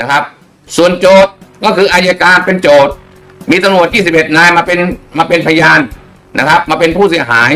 นะครับ ส่วนโจทย์ก็คืออายการเป็นโจทย์ มีตำรวจ 21 นายมาเป็นมาเป็นพยานนะครับ มาเป็นผู้เสียหาย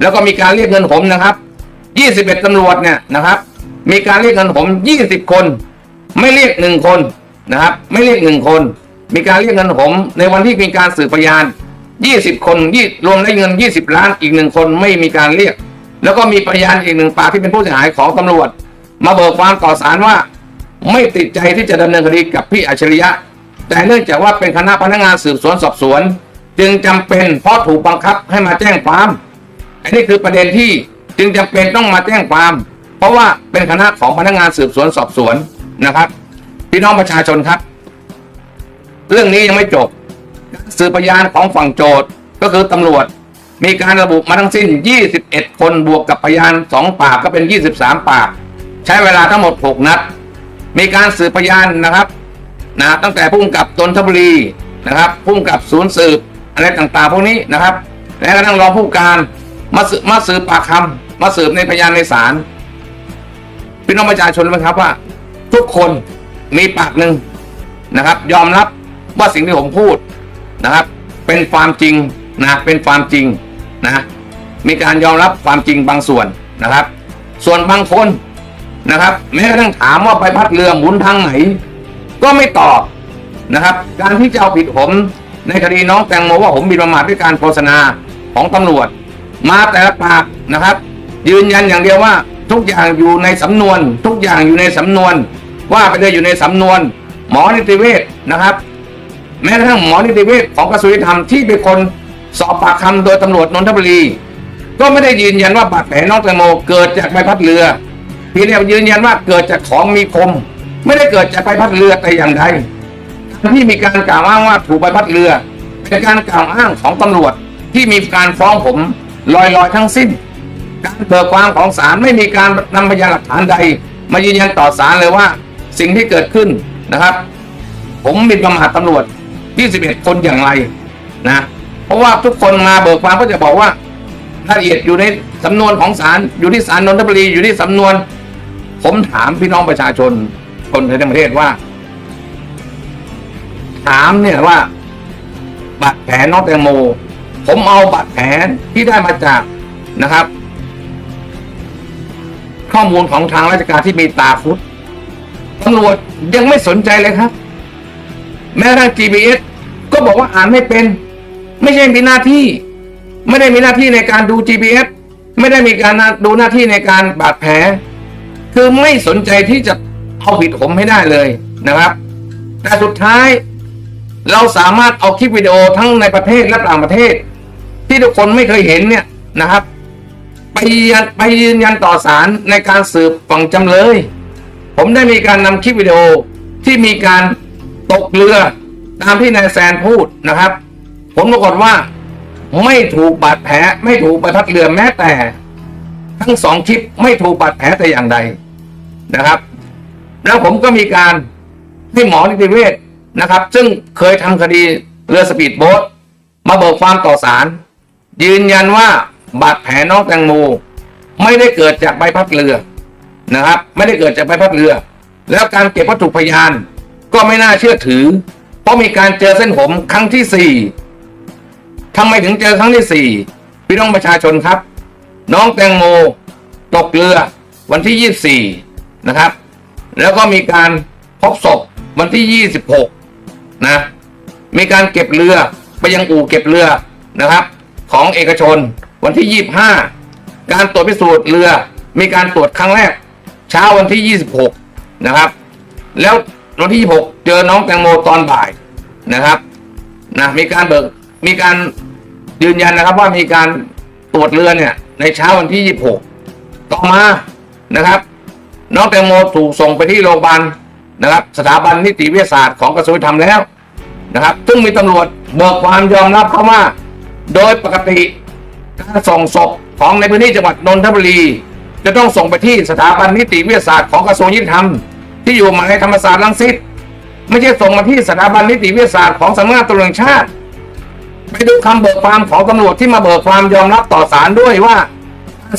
แล้วก็มีการเรียกเงินผมนะครับ 21ตำรวจเนี่ยนะครับ มีการเรียกเงินผม 20 คน ไม่เรียกหนึ่งคนนะครับ ไม่เรียกหนึ่งคน มีการเรียกเงินผมในวันที่มีการสืบพยาน 20 คนยี่รวมได้เงิน 20 ล้านอีกหนึ่งคนไม่มีการเรียก แล้วก็มีพยานอีกหนึ่งปากที่เป็นผู้เสียหายของตำรวจ มาเบิกความต่อศาลว่า ไม่ติดใจที่จะดำเนินคดีกับพี่อัจฉริยะ แต่เนื่องจากว่าเป็นคณะพนักงานสืบสวนสอบสวน จึงจำเป็นเพราะถูกบังคับให้มาแจ้งความ อันนี้คือประเด็นที่จึงจำเป็นต้องมาแจ้งความ เพราะว่าเป็นคณะของพนักงานสืบสวนสอบสวนนะครับ พี่น้องประชาชนครับ เรื่องนี้ยังไม่จบการสืบพยานของฝั่งโจทย์ก็คือตำรวจมีการระบุมาทั้งสิ้น 21 คนบวกกับพยาน 2 ปากก็เป็น 23 ปาก ใช้เวลาทั้งหมด 6 นัด มีการสืบพยานนะครับนะตั้งแต่พุ่งกับตนทบุรีนะครับพุ่งกับศูนย์สืบอะไรต่างๆ พวกนี้นะครับ และกระทั่งรองผู้การมาสืบมาสืบปากคำมาสืบในพยานในศาลพี่น้องประชาชนรู้ไหมครับว่า ทุกคนมีปากหนึ่งนะครับ ยอมรับว่าสิ่งที่ผมพูดนะครับ เป็นความจริงนะเป็นความจริงนะมีการยอมรับความจริงบางส่วนนะครับ ส่วนบางคน นะครับ แม้กระทั่งถามว่าใบพัดเรือหมุนทางไหน ก็ไม่ตอบนะครับ การที่จะเอาผิดผมในคดีน้องแตงโมว่าผมบิดประมาทด้วยการโฆษณาของตำรวจ มาแต่ละปากนะครับ ยืนยันอย่างเดียวว่าทุกอย่างอยู่ในสำนวน ทุกอย่างอยู่ในสำนวน ว่าไปเลยอยู่ในสำนวน หมอนิติเวชนะครับ แม้กระทั่งหมอนิติเวชของกระทรวงยุติธรรมที่เป็นคนสอบปากคำโดยตำรวจนนทบุรี ก็ไม่ได้ยืนยันว่าบาดแผลน้องแตงโมเกิดจากใบพัดเรือ เพียงแต่ยืนยันว่าเกิดจากของมีคม ไม่ได้เกิดจากใบพัดเรือแต่อย่างใดที่มีการกล่าวอ้างว่าถูกใบพัดเรือเป็นการกล่าวอ้างของตำรวจที่มีการฟ้องผมลอยๆทั้งสิ้น การเบิกความของศาลไม่มีการนำพยานหลักฐานใด มายืนยันต่อศาลเลยว่า สิ่งที่เกิดขึ้นนะครับ ผมมินประมาทตำรวจ21คนอย่างไรนะเพราะว่าทุกคนมาเบิกความก็จะบอกว่ารายละเอียดอยู่ในสำนวนของศาลอยู่ที่ศาลนนทบุรีอยู่ที่สำนวน ผมถามพี่น้องประชาชนคนในประเทศว่า ถามเนี่ยว่าบาดแผลน้องแตงโม ผมเอาบาดแผลที่ได้มาจากนะครับ ข้อมูลของทางราชการที่มีตาฟุตตำรวจยังไม่สนใจเลยครับ แม้กระทั่ง GPS ก็บอกว่าอ่านไม่เป็น ไม่ใช่มีหน้าที่ ไม่ได้มีหน้าที่ในการดู GPS ไม่ได้มีการดูหน้าที่ในการบาดแผล คือไม่สนใจที่จะเอาผิดผมให้ได้เลยนะครับ แต่สุดท้าย เราสามารถเอาคลิปวิดีโอทั้งในประเทศและต่างประเทศ ที่ทุกคนไม่เคยเห็นเนี่ยนะครับ ไปยืนยันไปยืนยันต่อศาลในการสืบฝั่งจำเลย ผมได้มีการนำคลิปวิดีโอที่มีการตกเรือตามที่นายแซนพูดนะครับผลปรากฏว่าไม่ถูกบาดแผลไม่ถูกใบพัดเรือแม้แต่ ทั้งสองคลิปไม่ถูกบาดแผลแต่อย่างใด นะครับ แล้วผมก็มีการให้หมอนิติเวชนะครับ ซึ่งเคยทำคดีเรือสปีดโบ๊ทมาเบิกความต่อศาลยืนยันว่าบาดแผลน้องแตงโมไม่ได้เกิดจากใบพัดเรือนะครับ ไม่ได้เกิดจากใบพัดเรือ แล้วการเก็บวัตถุพยาน ก็ไม่น่าเชื่อถือ เพราะมีการเจอเส้นผมครั้งที่สี่ทำไมถึงเจอครั้งที่สี่พี่น้องประชาชนครับ น้องแตงโมตกเรือวันที่ยี่สี่ นะครับ แล้วก็มีการพบศพวันที่ยี่สิบหกนะ มีการเก็บเรือไปยังอู่เก็บเรือนะครับ ของเอกชนวันที่ยี่บห้าการตรวจพิสูจน์เรือ มีการตรวจครั้งแรก เช้าวันที่ยี่สิบหกนะครับ แล้ววันที่ยี่หกเจอน้องแตงโมตอนบ่ายนะครับนะมีการเบิกมีการยืนยันนะครับว่ามีการตรวจเรือเนี่ยในเช้าวันที่ยี่หกต่อมานะครับ น้องแตงโมถูกส่งไปที่โรงพยาบาลนะครับ สถาบันนิติวิทยาศาสตร์ของกระทรวงยุติธรรมแล้วนะครับ ซึ่งมีตำรวจเบิกความยอมรับเข้าว่าโดยปกติการส่งศพของในพื้นที่จังหวัดนนทบุรี จะต้องส่งไปที่สถาบันนิติวิทยาศาสตร์ของกระทรวงยุติธรรม ที่อยู่มหาวิทยาลัยธรรมศาสตร์รังสิตไม่ใช่ส่งมาที่สถาบันนิติวิทยาศาสตร์ของสำนักงานตำรวจแห่งชาติไปดูคำเบิกความของตำรวจที่มาเบิกความยอมรับต่อศาลด้วยว่า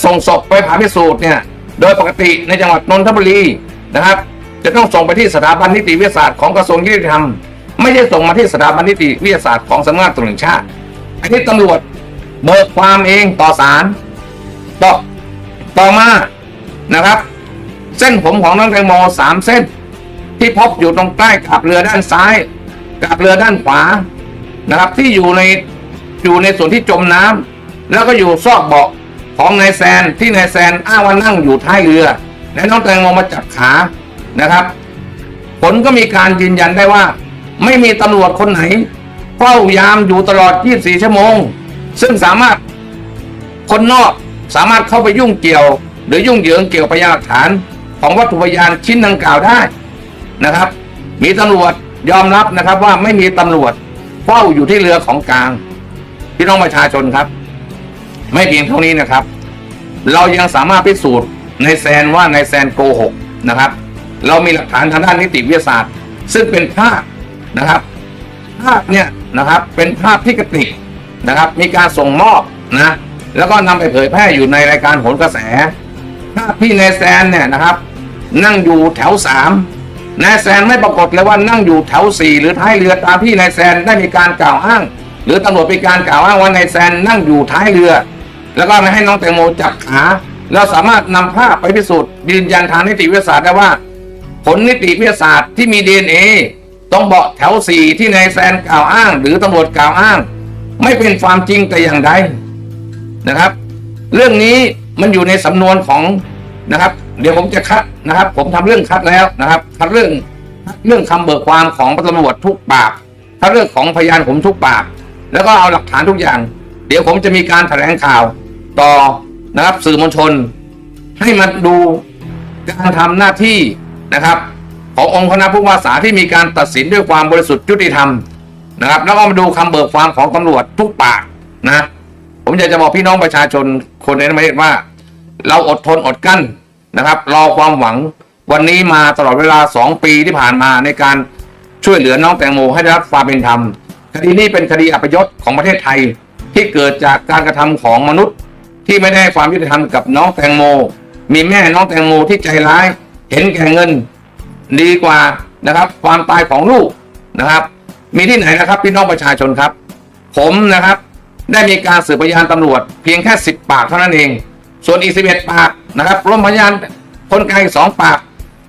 ส่งศพไปผ่าพิสูจน์เนี่ย โดยปกติในจังหวัดนนทบุรีนะครับ จะต้องส่งไปที่สถาบันนิติวิทยาศาสตร์ของกระทรวงยุติธรรม ไม่ใช่ส่งมาที่สถาบันนิติวิทยาศาสตร์ของสำนักงานตำรวจแห่งชาติอันนี้ตำรวจเบิกความเองต่อศาลต่อต่อมานะครับ เส้นผมของน้องแตงโมสามเส้น ที่พบอยู่ตรงใต้กับเรือด้านซ้ายกับเรือด้านขวานะครับ ที่อยู่ในอยู่ในส่วนที่จมน้ำแล้วก็อยู่ซอกเบาะ ของนายแซนที่นายแซนอ้างว่านั่งอยู่ท้ายเรือ และน้องแตงโมมาจับขานะครับ ผลก็มีการยืนยันได้ว่า ไม่มีตำรวจคนไหนเฝ้ายามอยู่ตลอด 24 ชั่วโมง ซึ่งสามารถคนนอกสามารถเข้าไปยุ่งเกี่ยว หรือยุ่งเหยิงเกี่ยวกับพยานหลักฐาน ของวัตถุพยานชิ้นดังกล่าวได้นะครับ มีตำรวจยอมรับนะครับว่าไม่มีตำรวจเฝ้าอยู่ที่เรือของกลางพี่น้องประชาชนครับ ไม่เพียงเท่านี้นะครับ เรายังสามารถพิสูจน์ในแซนว่าในแซนโกหกนะครับ เรามีหลักฐานทางด้านนิติวิทยาศาสตร์ ซึ่งเป็นภาพนะครับภาพเนี่ยนะครับเป็นภาพที่กระติกนะครับ มีการส่งมอบนะแล้วก็นำไปเผยแพร่อยู่ในรายการโหนกระแสภาพที่นายแซนเนี่ยนะครับ นั่งอยู่แถวสามนายแซนไม่ปรากฏเลยว่านั่งอยู่แถวสี่หรือท้ายเรือตามที่นายแซนได้มีการกล่าวอ้าง หรือตำรวจมีการกล่าวอ้างว่านายแซนนั่งอยู่ท้ายเรือ แล้วก็ไม่ให้น้องแตงโมจับขาเราสามารถนำภาพไปพิสูจน์ยืนยันทางนิติวิทยาศาสตร์ได้ว่า ผลนิติวิทยาศาสตร์ที่มีดีเอ็นเอต้องเบาะแถวสี่ที่นายแซนกล่าวอ้าง หรือตำรวจกล่าวอ้าง ไม่เป็นความจริงแต่อย่างใดนะครับ เรื่องนี้มันอยู่ในสำนวนของนะครับ เดี๋ยวผมจะคัดนะครับ ผมทำเรื่องคัดแล้วนะครับคัดเรื่องเรื่องคำเบิกความของตำรวจทุกปากคัดเรื่องของพยานผมทุกปาก แล้วก็เอาหลักฐานทุกอย่าง เดี๋ยวผมจะมีการแถลงข่าว ต่อนะครับสื่อมวลชน ให้มาดูการทำหน้าที่นะครับ ขององค์คณะผู้ว่าสาที่มีการตัดสินด้วยความบริสุทธิ์ยุติธรรมนะครับ แล้วก็มาดูคำเบิกความของตำรวจทุกปากนะ ผมอยากจะบอกพี่น้องประชาชนคนในประเทศว่า เราอดทนอดกั้นนะครับ รอความหวังวันนี้มาตลอดเวลาสองปีที่ผ่านมาในการช่วยเหลือน้องแตงโมให้ได้รับความเป็นธรรมคดีนี้เป็นคดีอัปยศของประเทศไทยที่เกิดจากการกระทำของมนุษย์ ที่ไม่ได้ความยุติธรรมกับน้องแตงโม มีแม่น้องแตงโมที่ใจร้าย เห็นแก่เงิน ดีกว่านะครับ ความตายของลูกนะครับ มีที่ไหนนะครับพี่น้องประชาชนครับ ผมนะครับ ได้มีการสืบพยานตำรวจ เพียงแค่สิบปากเท่านั้นเอง ส่วนอีกสิบเอ็ดปากนะครับรวมพยานคนกลางอีกสองปาก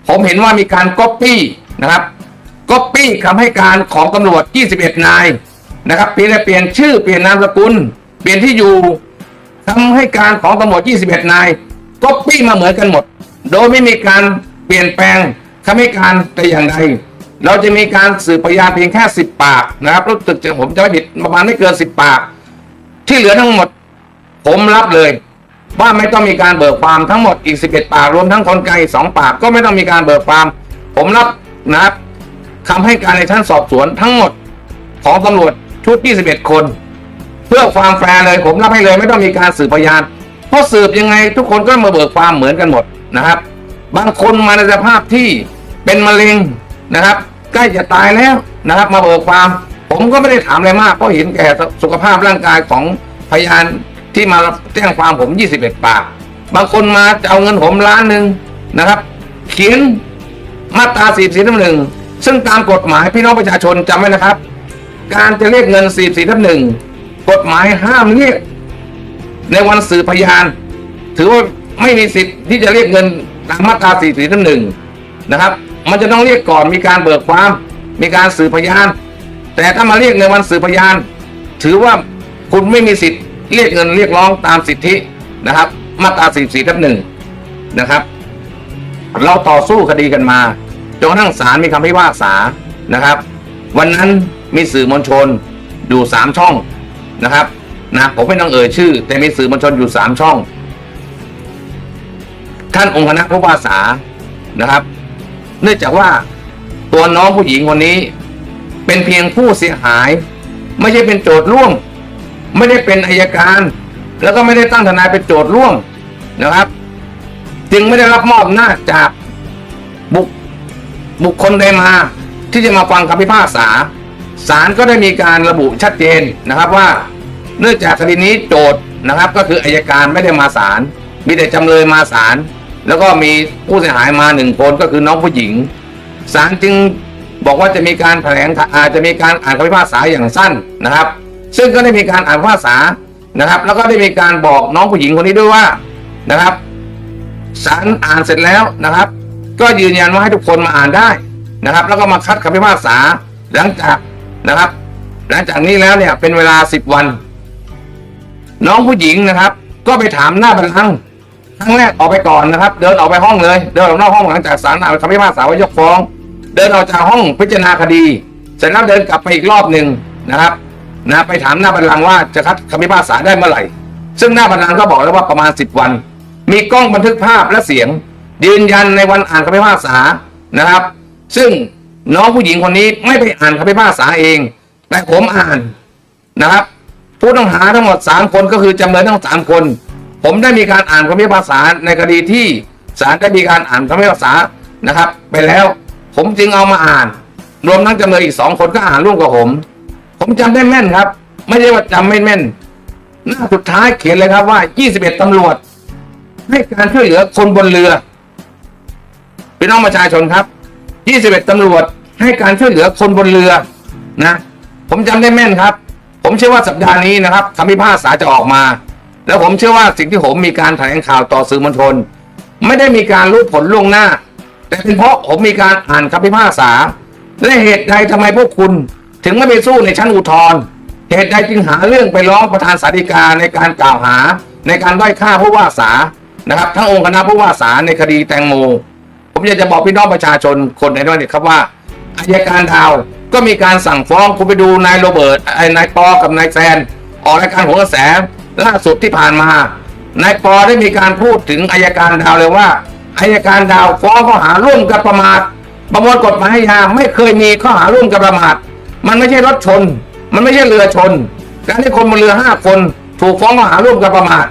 ผมเห็นว่ามีการก๊อปปี้นะครับก๊อปปี้คำให้การของตำรวจ 21 นายนะครับเพียงแต่เปลี่ยนชื่อเปลี่ยนนามสกุล เปลี่ยนที่อยู่ คำให้การของตำรวจ 21 นายก๊อปปี้มาเหมือนกันหมด โดยไม่มีการเปลี่ยนแปลงคำให้การแต่อย่างใดเราจะมีการสืบพยานเพียงแค่ 10 ปากนะครับรู้สึกจะผมจะไม่ผิดประมาณไม่เกิน 10 ปาก ที่เหลือทั้งหมด ผมรับเลย ว่าไม่ต้องมีการเบิกความทั้งหมดอีก 11 ปากรวมทั้งคนไกลอีกสองปากก็ไม่ต้องมีการเบิกความ ผมรับนะครับคำให้การในชั้นสอบสวนทั้งหมดของตำรวจชุด 21 คน เพื่อความแฟร์เลยผมรับให้เลยไม่ต้องมีการสืบพยาน เพราะสืบยังไงทุกคนก็มาเบิกความเหมือนกันหมดนะครับ บางคนมาในสภาพที่เป็นมะเร็งนะครับใกล้จะตายแล้วนะครับ มาเบิกความ ผมก็ไม่ได้ถามอะไรมากเพราะเห็นแก่สุขภาพร่างกายของพยานที่มาแจ้งความผม 21 ปาก บางคนมาจะเอาเงินผมล้านหนึ่งนะครับ เขียนมาตรา44ทับหนึ่งซึ่งตามกฎหมายพี่น้องประชาชนจำไว้นะครับ การจะเรียกเงิน44ทับหนึ่ง กฎหมายห้ามเรียกในวันสืบพยาน ถือว่าไม่มีสิทธิ์ที่จะเรียกเงินตามมาตรา44ทับหนึ่งนะครับ มันจะต้องเรียกก่อนมีการเบิกความ มีการสืบพยาน แต่ถ้ามาเรียกในวันสืบพยาน ถือว่าคุณไม่มีสิทธิ์เรียกเงินเรียกร้องตามสิทธินะครับ มาตรา44ทับหนึ่งนะครับ เราต่อสู้คดีกันมาจนกระทั่งศาลมีคำพิพากษานะครับ วันนั้นมีสื่อมวลชนอยู่สามช่อง นะครับนะผมไม่ต้องเอ่ยชื่อ แต่มีสื่อมวลชนอยู่สามช่อง ท่านองค์คณะผู้พิพาษานะครับ เนื่องจากว่าตัวน้องผู้หญิงคนนี้ เป็นเพียงผู้เสียหาย ไม่ใช่เป็นโจทย์ร่วม ไม่ได้เป็นอายการ แล้วก็ไม่ได้ตั้งทนายเป็นโจทย์ร่วมนะครับ จึงไม่ได้รับมอบหน้าจจากบุคบุคคลใดมา ที่จะมาฟังคำพิพากษา ศาลก็ได้มีการระบุชัดเจนนะครับว่า เนื่องจากคดีนี้โจทย์นะครับ ก็คืออายการไม่ได้มาศาลมีแต่จำเลยมาศาลแล้วก็มีผู้เสียหายมาหนึ่งคนก็คือน้องผู้หญิงศาลจึงบอกว่าจะมีการแถลงอาจจะมีการอ่านคำพิพากษาอย่างสั้นนะครับ ซึ่งก็ได้มีการอ่านคำพิพากษานะครับ แล้วก็ได้มีการบอกน้องผู้หญิงคนนี้ด้วยว่านะครับศาลอ่านเสร็จแล้วนะครับ ก็ยืนยันว่าให้ทุกคนมาอ่านได้นะครับ แล้วก็มาคัดคำพิพากษาหลังจาก นะครับ หลังจากนี้แล้วเนี่ยเป็นเวลาสิบวัน น้องผู้หญิงนะครับ ก็ไปถามหน้าบัลลังก์ครั้งแรกออกไปก่อนนะครับ เดินออกไปห้องเลย เดินออกนอกห้องหลังจากศาลอ่านคำพิพากษาว่ายกฟ้อง เดินออกจากห้องพิจารณาคดีเสร็จแล้วเดินกลับไปอีกรอบหนึ่งนะครับนะไปถามหน้าบัลลังก์ว่าจะคัดคำพิพากษาได้เมื่อไหร่ ซึ่งหน้าบัลลังก์ก็บอกแล้วว่าประมาณสิบวัน มีกล้องบันทึกภาพและเสียง ยืนยันในวันอ่านคำพิพากษานะครับ ซึ่ง น้องผู้หญิงคนนี้ไม่ไปอ่านคำพิพากษาเอง แต่ผมอ่านนะครับ ผู้ต้องหาทั้งหมดสามคนก็คือจำเลยทั้งสามคน ผมได้มีการอ่านคำพิพากษาในคดีที่ศาลได้มีการอ่านคำพิพากษานะครับ ไปแล้วผมจึงเอามาอ่าน รวมทั้งจำเลยอีกสองคนก็อ่านร่วมกับผม ผมจำได้แม่นครับ ไม่ใช่ว่าจำไม่แม่นหน้าสุดท้ายเขียนเลยครับว่า 21ตำรวจให้การช่วยเหลือคนบนเรือพี่น้องประชาชนครับ 21ตำรวจให้การช่วยเหลือคนบนเรือนะ ผมจำได้แม่นครับ ผมเชื่อว่าสัปดาห์นี้นะครับคำพิพากษาจะออกมา แล้วผมเชื่อว่าสิ่งที่ผมมีการแถลงข่าวต่อสื่อมวลชน ไม่ได้มีการรู้ผลล่วงหน้า แต่เป็นเพราะผมมีการอ่านคำพิพากษา และเหตุใดทำไมพวกคุณ ถึงไม่ไปสู้ในชั้นอุทธรณ์เหตุใดจึงหาเรื่องไปร้องประธานสาธิกาในการกล่าวหา ในการด้อยค่าผู้ว่าสานะครับทั้งองค์คณะผู้ว่าสาในคดีแตงโม ผมอยากจะบอกพี่น้องประชาชนคนในนั้นเนี่ยครับว่าอายการดาวก็มีการสั่งฟ้องคุณไปดูนายโรเบิร์ตไอ้นายปอกับนายแซนออกรายการโหนกระแสล่าสุดที่ผ่านมานายปอได้มีการพูดถึงอายการดาวเลยว่าอายการดาวฟ้องข้อหาร่วมกับประมาทประมวลกฎหมายอาไม่เคยมีข้อหาร่วมกับประมาทมันไม่ใช่รถชน มันไม่ใช่เรือชน การที่คนบนเรือห้าคน ถูกฟ้องข้อหาร่วมกับประมาท